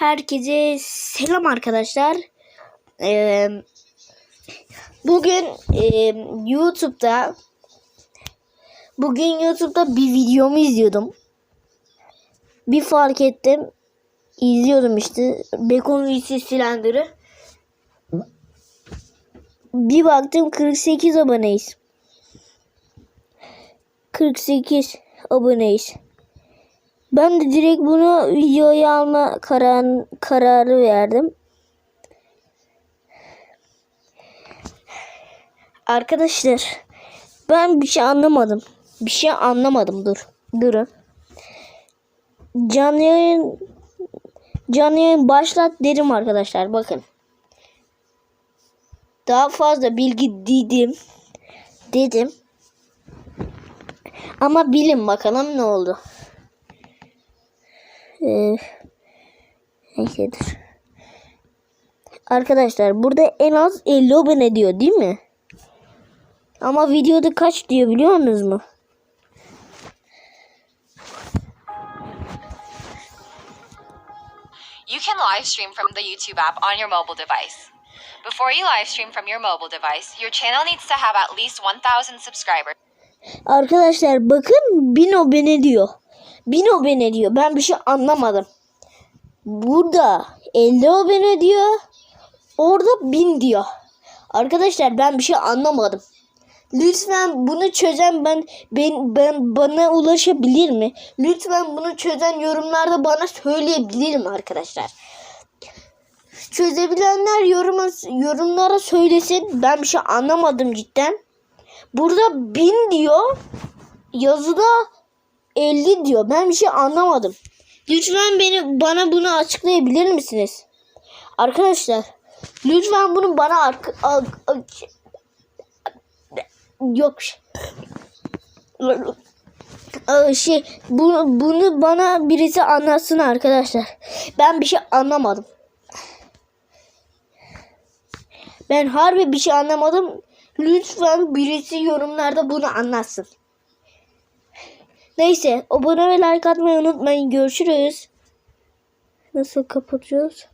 Herkese selam arkadaşlar. Bugün YouTube'da bugün YouTube'da bir videomu izliyordum. Bir fark ettim. İzliyordum işte. Bacon VC Silender'ı. Bir baktım 48 aboneyiz. 48 aboneyiz. Ben de direkt bunu videoya alma karar, kararı verdim. Arkadaşlar ben bir şey anlamadım. Bir şey anlamadım dur. Durun. Canlı yayın canlı yayın başlat dedim arkadaşlar bakın. Daha fazla bilgi dedim. Dedim. Ama bilin bakalım ne oldu. Ee, neyse dur. Arkadaşlar burada en az 50 abone diyor değil mi? Ama videoda kaç diyor biliyor musunuz mu? You can live stream from the YouTube app on your mobile device. Before you live stream from your mobile device, your channel needs to have at least 1,000 subscribers. Arkadaşlar bakın 1000 abone diyor. 1000 abone diyor. Ben bir şey anlamadım. Burada 50 abone diyor. Orada 1000 diyor. Arkadaşlar ben bir şey anlamadım. Lütfen bunu çözen ben ben, ben bana ulaşabilir mi? Lütfen bunu çözen yorumlarda bana söyleyebilir mi arkadaşlar? Çözebilenler yoruma, yorumlara söylesin. Ben bir şey anlamadım cidden. Burada 1000 diyor. Yazıda 50 diyor. Ben bir şey anlamadım. Lütfen beni bana bunu açıklayabilir misiniz? Arkadaşlar lütfen bunu bana arka, yok şey bunu, bunu bana birisi anlatsın arkadaşlar. Ben bir şey anlamadım. Ben harbi bir şey anlamadım. Lütfen birisi yorumlarda bunu anlatsın. Neyse abone ve like atmayı unutmayın. Görüşürüz. Nasıl kapatıyoruz?